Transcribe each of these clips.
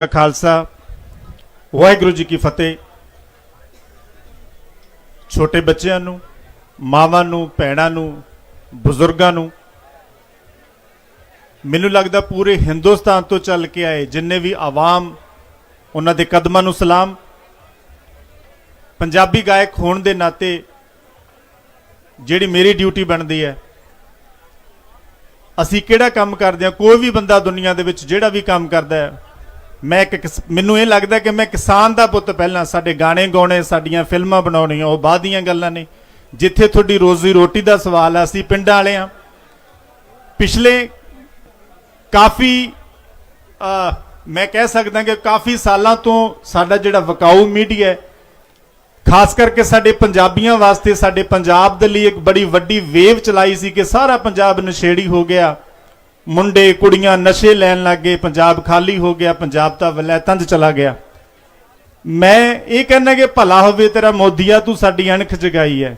ਕਾ ਖਾਲਸਾ, ਵਾਹਿਗੁਰੂ ਜੀ ਕੀ ਫਤਿਹ। ਛੋਟੇ ਬੱਚਿਆਂ ਨੂੰ, ਮਾਵਾਂ ਨੂੰ, ਭੈਣਾਂ ਨੂੰ, ਬਜ਼ੁਰਗਾਂ ਨੂੰ, ਮੈਨੂੰ ਲੱਗਦਾ ਪੂਰੇ ਹਿੰਦੁਸਤਾਨ ਤੋਂ ਚੱਲ ਕੇ ਆਏ, ਜਿੰਨੇ ਵੀ ਆਵਾਮ, ਉਹਨਾਂ ਦੇ ਕਦਮਾਂ ਨੂੰ ਸਲਾਮ। ਪੰਜਾਬੀ ਗਾਇਕ ਹੋਣ ਦੇ ਨਾਤੇ ਜਿਹੜੀ ਮੇਰੀ ਡਿਊਟੀ ਬਣਦੀ ਹੈ, ਅਸੀਂ ਕਿਹੜਾ ਕੰਮ ਕਰਦੇ ਹਾਂ? ਕੋਈ ਵੀ ਬੰਦਾ ਦੁਨੀਆ ਦੇ ਵਿੱਚ ਜਿਹੜਾ ਵੀ ਕੰਮ ਕਰਦਾ ਹੈ ਮੈਂ ਇੱਕ ਕਿਸ- ਮੈਨੂੰ ਇਹ ਲੱਗਦਾ ਕਿ ਮੈਂ ਕਿਸਾਨ ਦਾ ਪੁੱਤ ਪਹਿਲਾਂ, ਸਾਡੇ ਗਾਣੇ ਗਾਉਣੇ, ਸਾਡੀਆਂ ਫਿਲਮਾਂ ਬਣਾਉਣੀਆਂ, ਉਹ ਬਾਅਦ ਦੀਆਂ ਗੱਲਾਂ ਨੇ। ਜਿੱਥੇ ਤੁਹਾਡੀ ਰੋਜ਼ੀ ਰੋਟੀ ਦਾ ਸਵਾਲ ਆ, ਅਸੀਂ ਪਿੰਡਾਂ ਵਾਲੇ ਆ ਪਿਛਲੇ ਕਾਫੀ ਮੈਂ ਕਹਿ ਸਕਦਾ ਕਿ ਕਾਫੀ ਸਾਲਾਂ ਤੋਂ ਸਾਡਾ ਜਿਹੜਾ ਵਕਾਊ ਮੀਡੀਆ ਹੈ, ਖਾਸ ਕਰਕੇ ਸਾਡੇ ਪੰਜਾਬੀਆਂ ਵਾਸਤੇ, ਸਾਡੇ ਪੰਜਾਬ ਦੇ ਲਈ ਇੱਕ ਬੜੀ ਵੱਡੀ ਵੇਵ ਚਲਾਈ ਸੀ ਕਿ ਸਾਰਾ ਪੰਜਾਬ ਨਸ਼ੇੜੀ ਹੋ ਗਿਆ। ਮੁੰਡੇ ਕੁੜੀਆਂ ਨਸ਼ੇ ਲੈਣ ਲੱਗ ਗਏ ਪੰਜਾਬ ਖਾਲੀ ਹੋ ਗਿਆ, ਪੰਜਾਬ ਤਾਂ ਵਲੈਤਾਂ 'ਚ ਚਲਾ ਗਿਆ। ਮੈਂ ਇਹ ਕਹਿੰਦਾ ਕਿ ਭਲਾ ਹੋਵੇ ਤੇਰਾ ਮੋਦੀਆ, ਤੂੰ ਸਾਡੀ ਅਣਖ ਜਗਾਈ ਹੈ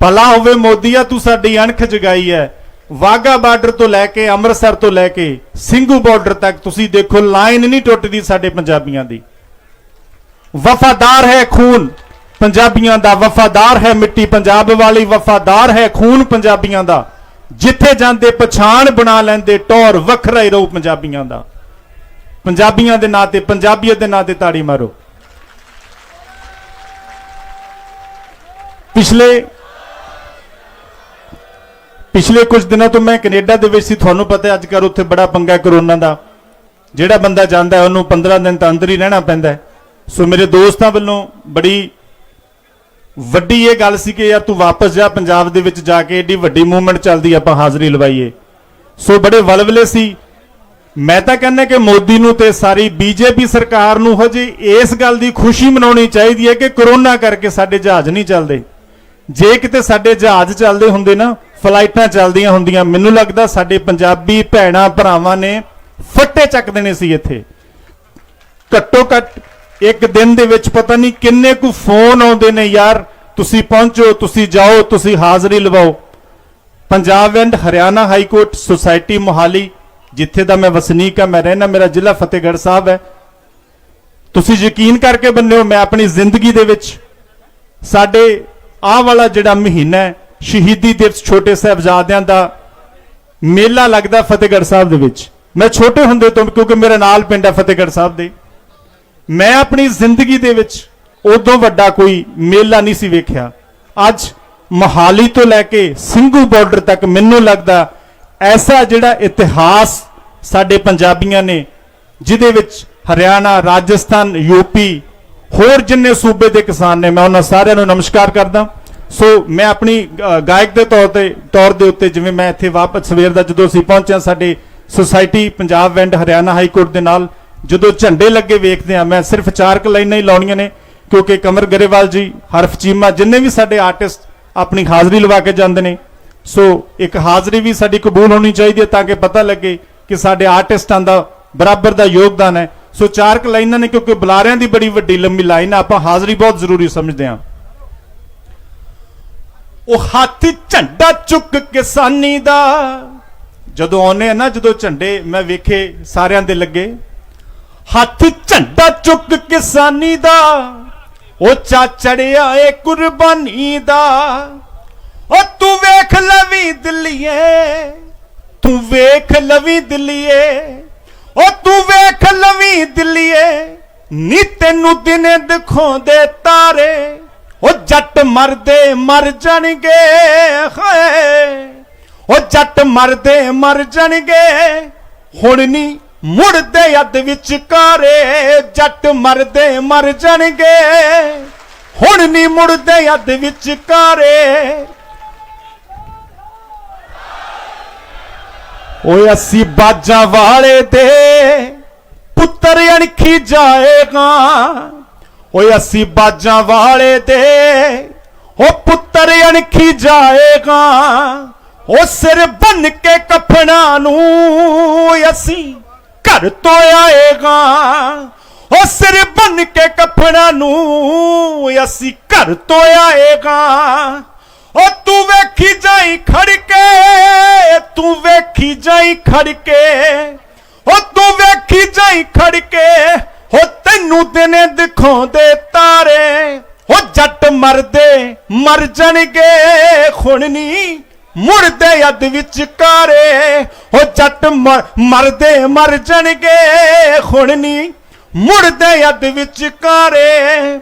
ਭਲਾ ਹੋਵੇ ਮੋਦੀਆ, ਤੂੰ ਸਾਡੀ ਅਣਖ ਜਗਾਈ ਹੈ ਵਾਗਾ ਬਾਰਡਰ ਤੋਂ ਲੈ ਕੇ, ਅੰਮ੍ਰਿਤਸਰ ਤੋਂ ਲੈ ਕੇ, ਸਿੰਘੂ ਬਾਰਡਰ ਤੱਕ ਤੁਸੀਂ ਦੇਖੋ, ਲਾਈਨ ਨਹੀਂ ਟੁੱਟਦੀ ਸਾਡੇ ਪੰਜਾਬੀਆਂ ਦੀ। ਵਫਾਦਾਰ ਹੈ ਖੂਨ, ਪੰਜਾਬੀਆਂ ਦਾ ਵਫਾਦਾਰ ਹੈ ਮਿੱਟੀ। ਪੰਜਾਬ ਵਾਲੀ ਵਫਾਦਾਰ ਹੈ ਖੂਨ ਪੰਜਾਬੀਆਂ ਦਾ। ਜਿੱਥੇ ਜਾਂਦੇ ਪਛਾਣ ਬਣਾ ਲੈਂਦੇ, ਟੌਰ ਵੱਖਰਾ ਹੀ ਰਹੂ ਪੰਜਾਬੀਆਂ ਦਾ। ਪੰਜਾਬੀਆਂ ਦੇ ਨਾਂ ਤੇ, ਪੰਜਾਬੀਅਤ ਦੇ ਨਾਂ ਤੇ ਤਾੜੀ ਮਾਰੋ। ਪਿਛਲੇ ਪਿਛਲੇ ਕੁਝ ਦਿਨਾਂ ਤੋਂ ਮੈਂ ਕੈਨੇਡਾ ਦੇ ਵਿੱਚ ਸੀ, ਤੁਹਾਨੂੰ ਪਤਾ ਅੱਜ ਕੱਲ੍ਹ ਉੱਥੇ ਬੜਾ ਪੰਗਾ ਕਰੋਨਾ ਦਾ। ਜਿਹੜਾ ਬੰਦਾ ਜਾਂਦਾ ਉਹਨੂੰ 15 ਦਿਨ ਤਾਂ ਅੰਦਰ ਹੀ ਰਹਿਣਾ ਪੈਂਦਾ ਸੋ ਮੇਰੇ ਦੋਸਤਾਂ ਵੱਲੋਂ ਬੜੀ ਵੱਡੀ ਇਹ ਗੱਲ ਸੀ ਕਿ ਯਾਰ ਤੂੰ ਵਾਪਸ ਜਾ ਪੰਜਾਬ ਦੇ ਵਿੱਚ ਜਾ ਕੇ ਏਡੀ ਵੱਡੀ ਮੂਵਮੈਂਟ ਚੱਲਦੀ ਆਪਾਂ ਹਾਜ਼ਰੀ ਲਵਾਈਏ। ਸੋ ਬੜੇ ਵਲਵਲੇ ਸੀ। ਮੈਂ ਤਾਂ ਕਹਿੰਦਾ ਕਿ ਮੋਦੀ ਨੂੰ ਤੇ ਸਾਰੀ ਬੀਜੇਪੀ ਸਰਕਾਰ ਨੂੰ ਹਜੇ ਇਸ ਗੱਲ ਦੀ ਖੁਸ਼ੀ ਮਨਾਉਣੀ ਚਾਹੀਦੀ ਹੈ ਕਿ ਕਰੋਨਾ ਕਰਕੇ ਸਾਡੇ ਜਹਾਜ਼ ਨਹੀਂ ਚੱਲਦੇ। ਜੇ ਕਿਤੇ ਸਾਡੇ ਜਹਾਜ਼ ਚੱਲਦੇ ਹੁੰਦੇ ਨਾ, ਫਲਾਈਟਾਂ ਚੱਲਦੀਆਂ ਹੁੰਦੀਆਂ, ਮੈਨੂੰ ਲੱਗਦਾ ਸਾਡੇ ਪੰਜਾਬੀ ਭੈਣਾਂ ਭਰਾਵਾਂ ਨੇ ਫੱਟੇ ਚੱਕ ਦੇਣੇ ਸੀ ਇੱਥੇ। ਘੱਟੋ ਘੱਟ ਇੱਕ ਦਿਨ ਦੇ ਵਿੱਚ ਪਤਾ ਨਹੀਂ ਕਿੰਨੇ ਕੁ ਫੋਨ ਆਉਂਦੇ ਨੇ ਯਾਰ। ਤੁਸੀਂ ਪਹੁੰਚੋ, ਤੁਸੀਂ ਜਾਓ, ਤੁਸੀਂ ਹਾਜ਼ਰੀ ਲਵਾਓ। Punjab and Haryana high court society Mohali, ਜਿੱਥੇ ਦਾ ਮੈਂ ਵਸਨੀਕ ਆ ਮੈਂ ਰਹਿਣਾ ਮੇਰਾ ਜ਼ਿਲ੍ਹਾ ਫਤਿਹਗੜ੍ਹ ਸਾਹਿਬ ਹੈ। ਤੁਸੀਂ ਯਕੀਨ ਕਰਕੇ ਬੰਨਿਓ, ਮੈਂ ਆਪਣੀ ਜ਼ਿੰਦਗੀ ਦੇ ਵਿੱਚ ਸਾਡੇ ਆਹ ਵਾਲਾ ਜਿਹੜਾ ਮਹੀਨਾ ਸ਼ਹੀਦੀ ਦਿਵਸ ਛੋਟੇ ਸਾਹਿਬਜ਼ਾਦਿਆਂ ਦਾ ਮੇਲਾ ਲੱਗਦਾ ਫਤਿਹਗੜ੍ਹ ਸਾਹਿਬ ਦੇ ਵਿੱਚ। ਮੈਂ ਛੋਟੇ ਹੁੰਦੇ ਤੋਂ, ਕਿਉਂਕਿ ਮੇਰਾ ਨਾਲ ਪਿੰਡ ਹੈ ਫਤਿਹਗੜ੍ਹ ਸਾਹਿਬ ਦੇ। ਮੈਂ ਆਪਣੀ ਜ਼ਿੰਦਗੀ ਦੇ ਵਿੱਚ ਉਦੋਂ ਵੱਡਾ ਕੋਈ ਮੇਲਾ ਨਹੀਂ ਸੀ ਵੇਖਿਆ। ਅੱਜ ਮਹਾਲੀ ਤੋਂ ਲੈ ਕੇ ਸਿੰਘੂ ਬਾਰਡਰ ਤੱਕ ਮੈਨੂੰ ਲੱਗਦਾ ਐਸਾ ਜਿਹੜਾ ਇਤਿਹਾਸ ਸਾਡੇ ਪੰਜਾਬੀਆਂ ਨੇ, ਜਿਹਦੇ ਵਿੱਚ ਹਰਿਆਣਾ, ਰਾਜਸਥਾਨ ਯੂਪੀ ਹੋਰ ਜਿੰਨੇ ਸੂਬੇ ਦੇ ਕਿਸਾਨ ਨੇ, ਮੈਂ ਉਹਨਾਂ ਸਾਰਿਆਂ ਨੂੰ ਨਮਸਕਾਰ ਕਰਦਾ। ਸੋ ਮੈਂ ਆਪਣੀ ਗਾਇਕ ਦੇ ਤੌਰ ਤੇ, ਤੌਰ ਦੇ ਉੱਤੇ ਜਿਵੇਂ ਮੈਂ ਇੱਥੇ ਵਾਪਸ ਸਵੇਰ ਦਾ ਜਦੋਂ ਅਸੀਂ ਪਹੁੰਚਿਆ ਸਾਡੇ society Punjab and Haryana high court ਦੇ ਨਾਲ ਜਦੋਂ ਝੰਡੇ ਲੱਗੇ ਵੇਖਦੇ ਆ ਮੈਂ ਸਿਰਫ ਚਾਰ ਕੁ ਲਾਈਨਾਂ ਹੀ ਲਾਉਣੀਆਂ ਨੇ, ਕਿਉਂਕਿ ਕਮਰ ਗਰੇਵਾਲ ਜੀ, ਹਰਫ ਚੀਮਾ, ਜਿੰਨੇ ਵੀ ਸਾਡੇ ਆਰਟਿਸਟ ਆਪਣੀ ਹਾਜ਼ਰੀ ਲਵਾ ਕੇ ਜਾਂਦੇ ਨੇ, ਸੋ ਇੱਕ ਹਾਜ਼ਰੀ ਵੀ ਸਾਡੀ ਕਬੂਲ ਹੋਣੀ ਚਾਹੀਦੀ ਹੈ ਤਾਂ ਕਿ ਪਤਾ ਲੱਗੇ ਕਿ ਸਾਡੇ ਆਰਟਿਸਟਾਂ ਦਾ ਬਰਾਬਰ ਦਾ ਯੋਗਦਾਨ ਹੈ। ਸੋ ਚਾਰ ਕੁ ਲਾਈਨਾਂ ਨੇ, ਕਿਉਂਕਿ ਬੁਲਾਰਿਆਂ ਦੀ ਬੜੀ ਵੱਡੀ ਲੰਮੀ ਲਾਈਨ ਆ, ਆਪਾਂ ਹਾਜ਼ਰੀ ਬਹੁਤ ਜ਼ਰੂਰੀ ਸਮਝਦੇ ਹਾਂ। ਉਹ ਹਾਥੀ ਝੰਡਾ ਚੁੱਕ ਕਿਸਾਨੀ ਦਾ, ਜਦੋਂ ਆਉਨੇ ਆ ਨਾ, ਜਦੋਂ ਝੰਡੇ ਮੈਂ ਵੇਖੇ ਸਾਰਿਆਂ ਦੇ ਲੱਗੇ ਹੱਥ ਝੰਡਾ ਚੁੱਕ ਕਿਸਾਨੀ ਦਾ, ਉਹ ਚਾ ਚੜਿਆ ਏ ਕੁਰਬਾਨੀ ਦਾ। ਉਹ ਤੂੰ ਵੇਖ ਲਵੀ ਦਿੱਲੀਏ, ਤੂੰ ਵੇਖ ਲਵੀ ਦਿੱਲੀਏ ਉਹ ਤੂੰ ਵੇਖ ਲਵੀ ਦਿੱਲੀਏ, ਨੀ ਤੈਨੂੰ ਦਿਨੇ ਦਿਖਾਉਂਦੇ ਤਾਰੇ ਉਹ ਜੱਟ ਮਰਦੇ ਮਰ ਜਾਣਗੇ, ਹਾਏ। ਉਹ ਜੱਟ ਮਰਦੇ ਮਰ ਜਾਣਗੇ, ਹੁਣ ਨਹੀਂ ਮੁੜਦੇ ਅੱਧ ਵਿੱਚ ਕਾਰੇ ਜੱਟ ਮਰਦੇ ਮਰ ਜਾਣਗੇ। ਹੁਣ ਨਹੀਂ ਮੁੜਦੇ ਅੱਧ ਵਿੱਚ ਕਾਰੇ ਓਏ ਅਸੀਂ ਬਾਜਾਂ ਵਾਲੇ ਦੇ ਪੁੱਤਰ ਅਣਖੀ ਜਾਏਗਾ। ਓਏ ਅਸੀਂ ਬਾਜਾਂ ਵਾਲੇ ਦੇ ਉਹ ਪੁੱਤਰ ਅਣਖੀ ਜਾਏਗਾ। ਉਹ ਸਿਰ ਬੰਨ ਕੇ ਕਫਣਾ ਨੂੰ ਅਸੀਂ ਘਰ ਤੋਂ ਆਏਗਾ, ਉਹ ਸਿਰ ਬੰਨ ਕੇ ਕਫਣਾ ਨੂੰ ਅਸੀਂ ਘਰ ਤੋਂ ਆਏਗਾ। ਉਹ ਤੂੰ ਵੇਖੀ ਜਾਈ ਖੜ ਕੇ, ਤੂੰ ਵੇਖੀ ਜਾਈ ਖੜ ਕੇ ਹੋ ਤੂੰ ਵੇਖੀ ਜਾਈ ਖੜ ਕੇ, ਹੋ ਤੈਨੂੰ ਦਿਨੇ ਦਿਖਾਉਂਦੇ ਤਾਰੇ, ਹੋ ਜੱਟ ਮਰਦੇ ਮਰ ਜਾਣਗੇ, ਹੁਣ ਨਹੀਂ ਮੁਰਦੇ ਅੱਧ ਵਿੱਚ ਕਾਰੇ ਹੋ ਜੱਟ ਮਰਦੇ ਮਰ ਜਾਣਗੇ। ਹੁਣ ਨਹੀਂ ਮੁਰਦੇ ਅੱਧ ਵਿੱਚ ਕਾਰੇ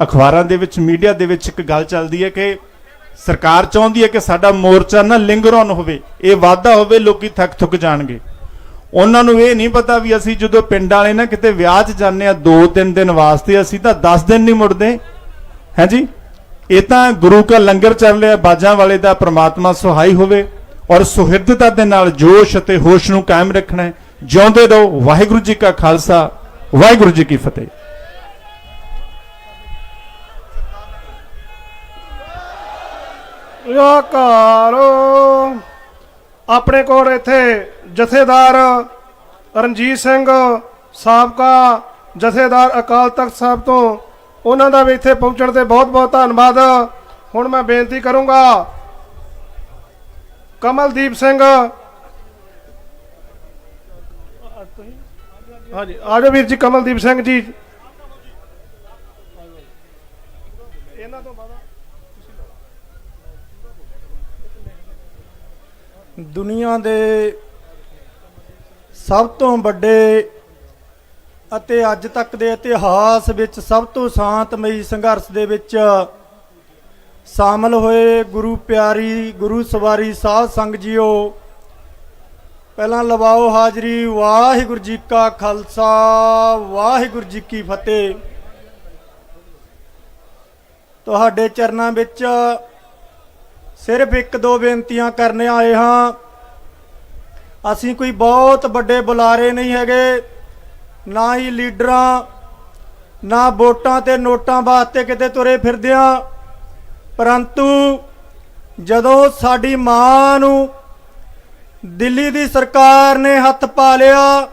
ਅਖਬਾਰਾਂ ਦੇ ਵਿੱਚ, ਮੀਡੀਆ ਦੇ ਵਿੱਚ ਇੱਕ ਗੱਲ ਚੱਲਦੀ ਹੈ ਕਿ ਸਰਕਾਰ ਚਾਹੁੰਦੀ ਹੈ ਕਿ ਸਾਡਾ ਮੋਰਚਾ ਨਾ ਲਿੰਗਰ ਔਨ ਹੋਵੇ, ਇਹ ਵਾਅਦਾ ਹੋਵੇ, ਲੋਕੀ ਥੱਕ ਥੁੱਕ ਜਾਣਗੇ। ਉਹਨਾਂ ਨੂੰ ਇਹ ਨਹੀਂ ਪਤਾ ਵੀ ਅਸੀਂ ਜਦੋਂ ਪਿੰਡ ਵਾਲੇ ਨਾ ਕਿਤੇ ਵਿਆਹ 'ਚ ਜਾਂਦੇ ਆ 2-3 ਦਿਨ ਵਾਸਤੇ, ਅਸੀਂ ਤਾਂ 10 ਦਿਨ ਨਹੀਂ ਮੁੜਦੇ। ਹੈ ਜੀ? ਇਹ ਤਾਂ ਗੁਰੂ ਕਾ ਲੰਗਰ ਚੱਲ ਰਿਹਾ, ਬਾਜਾਂ ਵਾਲੇ ਦਾ ਪ੍ਰਮਾਤਮਾ ਸਹਾਈ ਹੋਵੇ ਔਰ ਸੁਹਿਰਦਤਾ ਦੇ ਨਾਲ ਜੋਸ਼ ਅਤੇ ਹੋਸ਼ ਨੂੰ ਕਾਇਮ ਰੱਖਣਾ ਹੈ। ਜਿਉਂਦੇ ਰਹੋ, ਵਾਹਿਗੁਰੂ ਜੀ ਕਾ ਖਾਲਸਾ, ਵਾਹਿਗੁਰੂ ਜੀ ਕੀ ਫਤਿਹ। ਯਾਕਾਰ ਆਪਣੇ ਕੋਲ ਇੱਥੇ ਜਥੇਦਾਰ ਰਣਜੀਤ ਸਿੰਘ, ਸਾਬਕਾ ਜਥੇਦਾਰ ਅਕਾਲ ਤਖਤ ਸਾਹਿਬ ਤੋਂ ਉਹਨਾਂ ਦਾ ਵੀ ਇੱਥੇ ਪਹੁੰਚਣ ਤੇ ਬਹੁਤ ਬਹੁਤ ਧੰਨਵਾਦ। ਹੁਣ ਮੈਂ ਬੇਨਤੀ ਕਰੂੰਗਾ, ਕਮਲਦੀਪ ਸਿੰਘ। ਹਾਂਜੀ ਆਜੋ ਵੀਰ ਜੀ, ਕਮਲਦੀਪ ਸਿੰਘ ਜੀ। ਇਹਨਾਂ ਤੋਂ ਬਾਅਦ ਦੁਨੀਆ ਦੇ ਸਭ ਤੋਂ ਵੱਡੇ ਅਤੇ ਅੱਜ ਤੱਕ ਦੇ ਇਤਿਹਾਸ ਵਿੱਚ ਸਭ ਤੋਂ ਸ਼ਾਂਤਮਈ ਸੰਘਰਸ਼ ਦੇ ਵਿੱਚ ਸ਼ਾਮਲ ਹੋਏ ਗੁਰੂ ਪਿਆਰੀ, ਗੁਰੂ ਸਵਾਰੀ ਸਾਧ ਸੰਗ ਜੀਓ, ਪਹਿਲਾਂ ਲਵਾਓ ਹਾਜ਼ਰੀ, ਵਾਹਿਗੁਰੂ ਜੀ ਕਾ ਖਾਲਸਾ, ਵਾਹਿਗੁਰੂ ਜੀ ਕੀ ਫਤਿਹ। ਤੁਹਾਡੇ ਚਰਨਾਂ ਵਿੱਚ ਸਿਰਫ ਇੱਕ ਦੋ ਬੇਨਤੀਆਂ ਕਰਨ ਆਏ ਹਾਂ। ਅਸੀਂ ਕੋਈ ਬਹੁਤ ਵੱਡੇ ਬੁਲਾਰੇ ਨਹੀਂ ਹੈਗੇ। ਨਾ ਹੀ ਲੀਡਰਾਂ, ਨਾ ਵੋਟਾਂ ਤੇ ਨੋਟਾਂ ਵਾਸਤੇ ਕਿਤੇ ਤੁਰੇ ਫਿਰਦਿਆਂ ਪਰੰਤੂ ਜਦੋਂ ਸਾਡੀ ਮਾਂ ਨੂੰ ਦਿੱਲੀ ਦੀ ਸਰਕਾਰ ਨੇ ਹੱਥ ਪਾ ਲਿਆ,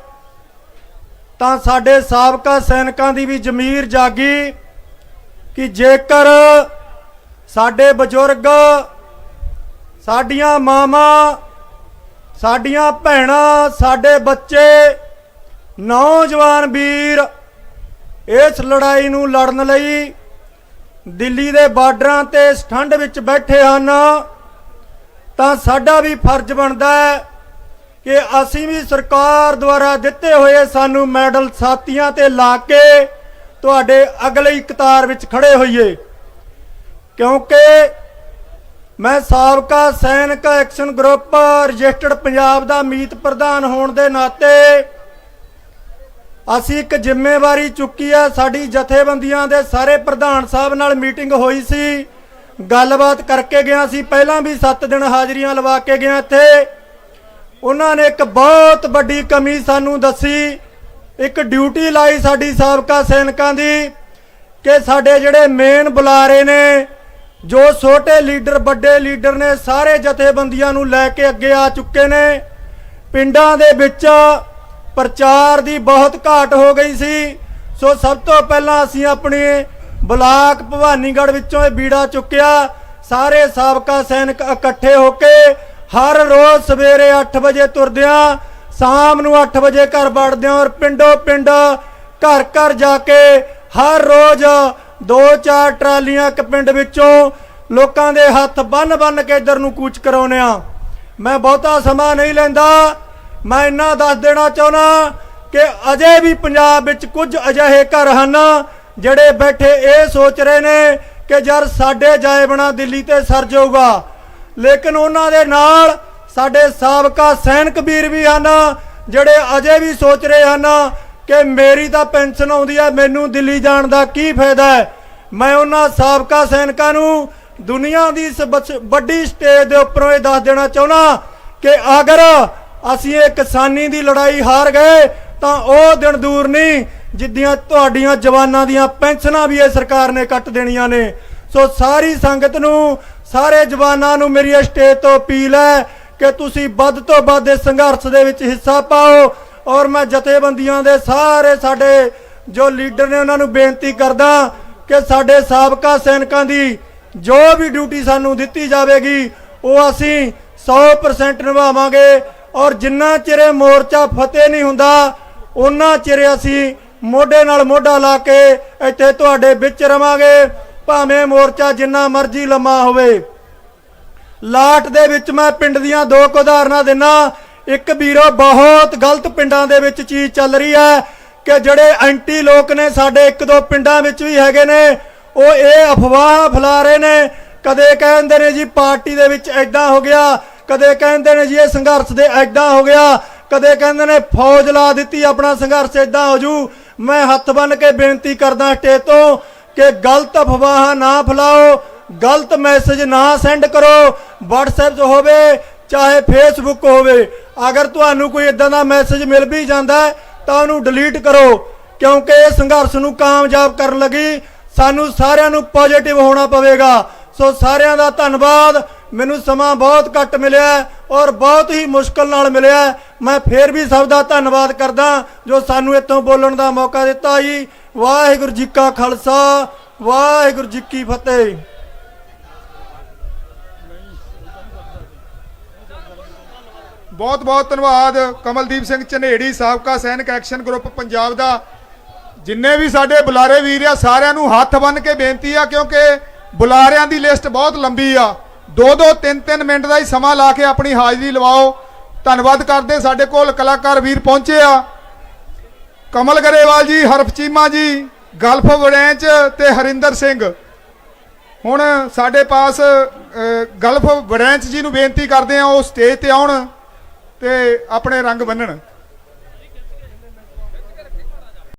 ਤਾਂ ਸਾਡੇ ਸਾਬਕਾ ਸੈਨਿਕਾਂ ਦੀ ਵੀ ਜ਼ਮੀਰ ਜਾਗੀ ਕਿ ਜੇਕਰ ਸਾਡੇ ਬਜ਼ੁਰਗ, ਸਾਡੀਆਂ ਮਾਵਾਂ, ਸਾਡੀਆਂ ਭੈਣਾਂ, ਸਾਡੇ ਬੱਚੇ ਨੌਜਵਾਨ ਵੀਰ, ਇਸ ਲੜਾਈ ਨੂੰ ਲੜਨ ਲਈ ਦਿੱਲੀ ਦੇ ਬਾਰਡਰਾਂ ਤੇ ਇਸ ਠੰਡ ਵਿੱਚ ਬੈਠੇ ਹਨ, ਤਾਂ ਸਾਡਾ ਵੀ ਫਰਜ਼ ਬਣਦਾ ਹੈ ਕਿ ਅਸੀਂ ਵੀ ਸਰਕਾਰ ਦੁਆਰਾ ਦਿੱਤੇ ਹੋਏ ਸਾਨੂੰ ਮੈਡਲ ਸਾਥੀਆਂ ਤੇ ਲਾ ਕੇ ਤੁਹਾਡੇ ਅਗਲੀ ਕਤਾਰ ਵਿੱਚ ਖੜੇ ਹੋਈਏ। ਕਿਉਂਕਿ ਮੈਂ ਸਾਬਕਾ ਸੈਨਿਕ ਐਕਸ਼ਨ ਗਰੁੱਪ ਰਜਿਸਟਰਡ ਪੰਜਾਬ ਦਾ ਮੀਤ ਪ੍ਰਧਾਨ ਹੋਣ ਦੇ ਨਾਤੇ ਅਸੀਂ ਇੱਕ ਜ਼ਿੰਮੇਵਾਰੀ ਚੁੱਕੀ ਆ, ਸਾਡੀ ਜਥੇਬੰਦੀਆਂ ਦੇ ਸਾਰੇ ਪ੍ਰਧਾਨ ਸਾਹਿਬ ਨਾਲ ਮੀਟਿੰਗ ਹੋਈ ਸੀ। ਗੱਲਬਾਤ ਕਰਕੇ ਗਿਆ ਸੀ, ਪਹਿਲਾਂ ਵੀ 7 ਦਿਨ ਹਾਜ਼ਰੀਆਂ ਲਵਾ ਕੇ ਗਿਆ ਇੱਥੇ। ਉਹਨਾਂ ਨੇ ਇੱਕ ਬਹੁਤ ਵੱਡੀ ਕਮੀ ਸਾਨੂੰ ਦੱਸੀ, ਇੱਕ ਡਿਊਟੀ ਲਾਈ ਸਾਡੀ ਸਾਬਕਾ ਸੈਨਿਕਾਂ ਦੀ ਕਿ ਸਾਡੇ ਜਿਹੜੇ ਮੇਨ ਬੁਲਾਰੇ ਨੇ, ਜੋ ਛੋਟੇ ਲੀਡਰ, ਵੱਡੇ ਲੀਡਰ ਨੇ, ਸਾਰੇ ਜਥੇਬੰਦੀਆਂ ਨੂੰ ਲੈ ਕੇ ਅੱਗੇ ਆ ਚੁੱਕੇ ਨੇ। ਪਿੰਡਾਂ ਦੇ ਵਿੱਚ ਪ੍ਰਚਾਰ ਦੀ ਬਹੁਤ ਘਾਟ ਹੋ ਗਈ ਸੀ। ਸੋ ਸਭ ਤੋਂ ਪਹਿਲਾਂ ਅਸੀਂ ਆਪਣੀ ਬਲਾਕ ਭਵਾਨੀਗੜ੍ਹ ਵਿੱਚੋਂ ਇਹ ਬੀੜਾ ਚੁੱਕਿਆ। ਸਾਰੇ ਸਾਬਕਾ ਸੈਨਿਕ ਇਕੱਠੇ ਹੋ ਕੇ ਹਰ ਰੋਜ਼ ਸਵੇਰੇ 8 ਵਜੇ ਤੁਰਦਿਆਂ, ਸ਼ਾਮ ਨੂੰ 8 ਵਜੇ ਘਰ ਵੜਦਿਆਂ ਔਰ ਪਿੰਡੋ ਪਿੰਡ ਘਰ ਘਰ ਜਾ ਕੇ ਹਰ ਰੋਜ਼ ਦੋ ਚਾਰ ਟਰਾਲੀਆਂ ਇੱਕ ਪਿੰਡ ਵਿੱਚੋਂ ਲੋਕਾਂ ਦੇ ਹੱਥ ਬੰਨ ਬੰਨ ਕੇ ਇਧਰ ਨੂੰ ਕੂਚ ਕਰਾਉਨੇ ਆ ਮੈਂ ਬਹੁਤਾ ਸਮਾਂ ਨਹੀਂ ਲੈਂਦਾ। ਮੈਂ ਇੰਨਾ ਦੱਸ ਦੇਣਾ ਚਾਹੁੰਦਾ ਕਿ ਅਜੇ ਵੀ ਪੰਜਾਬ ਵਿੱਚ ਕੁਝ ਅਜਿਹੇ ਘਰ ਹਨ ਜਿਹੜੇ ਬੈਠੇ ਇਹ ਸੋਚ ਰਹੇ ਨੇ ਕਿ ਯਾਰ ਸਾਡੇ ਜਾਏ ਬਣਾ ਦਿੱਲੀ ਤੇ ਸਰ ਜਾਊਗਾ। ਲੇਕਿਨ ਉਹਨਾਂ ਦੇ ਨਾਲ ਸਾਡੇ ਸਾਬਕਾ ਸੈਨਿਕ ਵੀਰ ਵੀ ਹਨ ਜਿਹੜੇ ਅਜੇ ਵੀ ਸੋਚ ਰਹੇ ਹਨ ਕਿ ਮੇਰੀ ਤਾਂ ਪੈਨਸ਼ਨ ਆਉਂਦੀ ਹੈ ਮੈਨੂੰ ਦਿੱਲੀ ਜਾਣ ਦਾ ਕੀ ਫਾਇਦਾ ਹੈ? ਮੈਂ ਉਹਨਾਂ ਸਾਬਕਾ ਸੈਨਿਕਾਂ ਨੂੰ ਦੁਨੀਆ ਦੀ ਇਸ ਵੱਡੀ ਸਟੇਜ ਦੇ ਉੱਪਰੋਂ ਇਹ ਦੱਸ ਦੇਣਾ ਚਾਹੁੰਦਾ ਕਿ ਅਗਰ ਅਸੀਂ ਇਹ ਕਿਸਾਨੀ ਦੀ ਲੜਾਈ ਹਾਰ ਗਏ, ਤਾਂ ਉਹ ਦਿਨ ਦੂਰ ਨਹੀਂ, ਜਿੱਦੀਆਂ ਤੁਹਾਡੀਆਂ ਜਵਾਨਾਂ ਦੀਆਂ ਪੈਨਸ਼ਨਾਂ ਵੀ ਇਹ ਸਰਕਾਰ ਨੇ ਕੱਟ ਦੇਣੀਆਂ ਨੇ। ਸੋ ਸਾਰੀ ਸੰਗਤ ਨੂੰ, ਸਾਰੇ ਜਵਾਨਾਂ ਨੂੰ ਮੇਰੀ ਇਸ ਸਟੇਜ ਤੋਂ ਅਪੀਲ ਹੈ ਕਿ ਤੁਸੀਂ ਵੱਧ ਤੋਂ ਵੱਧ ਇਸ ਸੰਘਰਸ਼ ਦੇ ਵਿੱਚ ਹਿੱਸਾ ਪਾਓ ਔਰ ਮੈਂ ਜਥੇਬੰਦੀਆਂ ਦੇ ਸਾਰੇ ਸਾਡੇ ਜੋ ਲੀਡਰ ਨੇ ਉਹਨਾਂ ਨੂੰ ਬੇਨਤੀ ਕਰਦਾ ਕਿ ਸਾਡੇ ਸਾਬਕਾ ਸੈਨਿਕਾਂ ਦੀ ਜੋ ਵੀ ਡਿਊਟੀ ਸਾਨੂੰ ਦਿੱਤੀ ਜਾਵੇਗੀ, ਉਹ ਅਸੀਂ 100% ਨਿਭਾਵਾਂਗੇ। ਔਰ ਜਿੰਨਾ ਚਿਰ ਮੋਰਚਾ ਫਤਿਹ ਨਹੀਂ ਹੁੰਦਾ ਉਹਨਾਂ ਚਿਰ ਅਸੀਂ ਮੋਢੇ ਨਾਲ ਮੋਢਾ ਲਾ ਕੇ ਇੱਥੇ ਤੁਹਾਡੇ ਵਿੱਚ ਰਵਾਂਗੇ। ਭਾਵੇਂ ਮੋਰਚਾ ਜਿੰਨਾ ਮਰਜ਼ੀ ਲੰਮਾ ਹੋਵੇ। ਲਾਟ ਦੇ ਵਿੱਚ ਮੈਂ ਪਿੰਡ ਦੀਆਂ ਦੋ ਕੁ ਉਦਾਹਰਨਾਂ ਦਿੰਨਾ। ਇੱਕ ਵੀਰੋ, ਬਹੁਤ ਗਲਤ ਪਿੰਡਾਂ ਦੇ ਵਿੱਚ ਚੀਜ਼ ਚੱਲ ਰਹੀ ਹੈ ਕਿ ਜਿਹੜੇ ਐਂਟੀ ਲੋਕ ਨੇ ਸਾਡੇ ਇੱਕ ਦੋ ਪਿੰਡਾਂ ਵਿੱਚ ਵੀ ਹੈਗੇ ਨੇ, ਉਹ ਇਹ ਅਫਵਾਹ ਫੈਲਾ ਰਹੇ ਨੇ। ਕਦੇ ਕਹਿੰਦੇ ਨੇ ਜੀ, ਪਾਰਟੀ ਦੇ ਵਿੱਚ ਐਦਾਂ ਹੋ ਗਿਆ। ਕਦੇ ਕਹਿੰਦੇ ਨੇ ਜੀ ਇਹ ਸੰਘਰਸ਼ ਦੇ ਐਦਾਂ ਹੋ ਗਿਆ, ਕਦੇ ਕਹਿੰਦੇ ਨੇ ਫੌਜ ਲਾ ਦਿੱਤੀ, ਆਪਣਾ ਸੰਘਰਸ਼ ਐਦਾਂ ਹੋ ਜੂ। ਮੈਂ ਹੱਥ ਬੰਨ ਕੇ ਬੇਨਤੀ ਕਰਦਾ ਸਟੇਜ ਤੋਂ ਕਿ ਗਲਤ ਅਫਵਾਹਾਂ ਨਾ ਫੈਲਾਓ, ਗਲਤ ਮੈਸੇਜ ਨਾ ਸੈਂਡ ਕਰੋ। WhatsApp 'ਚ ਹੋਵੇ, ਚਾਹੇ Facebook ਹੋਵੇ, ਅਗਰ ਤੁਹਾਨੂੰ ਕੋਈ ਇਦਾਂ ਦਾ ਮੈਸੇਜ ਮਿਲ ਵੀ ਜਾਂਦਾ ਤਾਂ ਉਹਨੂੰ ਡਿਲੀਟ ਕਰੋ, ਕਿਉਂਕਿ ਇਹ ਸੰਘਰਸ਼ ਨੂੰ ਕਾਮਯਾਬ ਕਰਨ ਲੱਗੀ। ਸਾਨੂੰ ਸਾਰਿਆਂ ਨੂੰ ਪੋਜ਼ਿਟਿਵ ਹੋਣਾ ਪਵੇਗਾ। ਸੋ ਸਾਰਿਆਂ ਦਾ ਧੰਨਵਾਦ। ਮੈਨੂੰ ਸਮਾਂ ਬਹੁਤ ਘੱਟ ਮਿਲਿਆ ਔਰ ਬਹੁਤ ਹੀ ਮੁਸ਼ਕਲ ਨਾਲ ਮਿਲਿਆ ਮੈਂ ਫੇਰ ਵੀ ਸਭ ਦਾ ਧੰਨਵਾਦ ਕਰਦਾ ਜੋ ਸਾਨੂੰ ਇੱਥੋਂ ਬੋਲਣ ਦਾ ਮੌਕਾ ਦਿੱਤਾ ਜੀ। ਵਾਹਿਗੁਰੂ ਜੀ ਕਾ ਖਾਲਸਾ, ਵਾਹਿਗੁਰੂ ਜੀ ਕੀ ਫਤਿਹ। ਬਹੁਤ ਬਹੁਤ ਧੰਨਵਾਦ ਕਮਲਦੀਪ ਸਿੰਘ ਝਨੇੜੀ, ਸਾਬਕਾ ਸੈਨਿਕ ਐਕਸ਼ਨ ਗਰੁੱਪ ਪੰਜਾਬ ਦਾ। ਜਿੰਨੇ ਵੀ ਸਾਡੇ ਬੁਲਾਰੇ ਵੀਰ ਆ, ਸਾਰਿਆਂ ਨੂੰ ਹੱਥ ਬੰਨ ਕੇ ਬੇਨਤੀ ਆ, ਕਿਉਂਕਿ ਬੁਲਾਰਿਆਂ ਦੀ ਲਿਸਟ ਬਹੁਤ ਲੰਬੀ ਆ। ਦੋ ਦੋ, ਤਿੰਨ ਤਿੰਨ ਮਿੰਟ ਦਾ ਹੀ ਸਮਾਂ ਲਾ ਕੇ ਆਪਣੀ ਹਾਜ਼ਰੀ ਲਵਾਓ। ਧੰਨਵਾਦ ਕਰਦੇ ਸਾਡੇ ਕੋਲ ਕਲਾਕਾਰ ਵੀਰ ਪਹੁੰਚੇ ਆ। ਕਮਲ ਗਰੇਵਾਲ ਜੀ, ਹਰਫ ਚੀਮਾ ਜੀ, ਗਲਫ ਵੜੈਂਚ ਤੇ ਹਰਿੰਦਰ ਸਿੰਘ। ਹੁਣ ਸਾਡੇ ਪਾਸ ਗਲਫ ਵੜੈਂਚ ਜੀ ਨੂੰ ਬੇਨਤੀ ਕਰਦੇ ਆ ਉਹ ਸਟੇਜ ਤੇ ਆਉਣ ਤੇ ਆਪਣੇ ਰੰਗ ਬੰਨਣ।